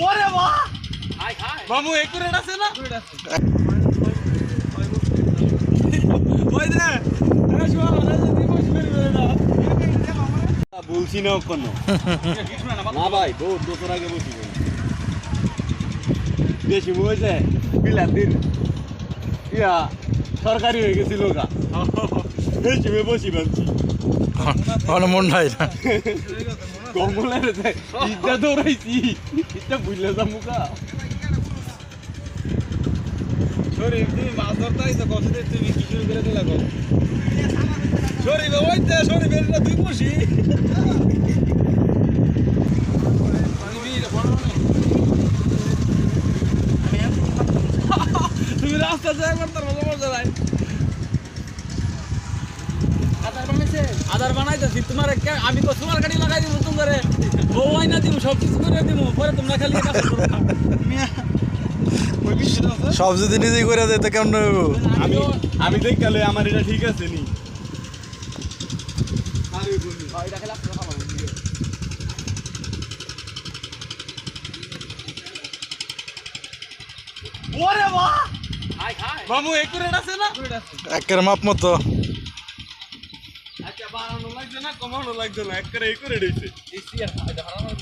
ওরে বাহ মামু একুরেট আছে না? বলছি না কোনো না ভাই বহুত বছর আগে বসি বেশি বসে বিলাতির ইয়া সরকারি হয়ে গেছিল গা বেশি বসি আমার মন নাই না। কমলের ইটা দৌড়াইছি ইটা বুঝলে যা মুখা শরীফ তুমি মাছ ধরতে আইছো কতদিন তুমি কি শুরু করে দিলা গো? শরীফ ওই তো শরীফের এটা দুই বসি তুমি রাস্তা যায় একবার তার মজা মজা আদার বানাইতেছি তোমার আমি তো তোমার গাড়ি দিব বউ আইনা দিব সব কিছু করে দিব পরে তোমরা খালি কাজ করো। সব যদি নিজেই করে দেয় তো কেমন হইব? আমি আমি দেখালে আমার এটা ঠিক আছে নি। ওরে বাহ মামু একুরেট আছে না? একের মাপ মতো। বাড়ানো লাগছে না কমানো লাগছে না এক করে খাই, হারানো দিছি।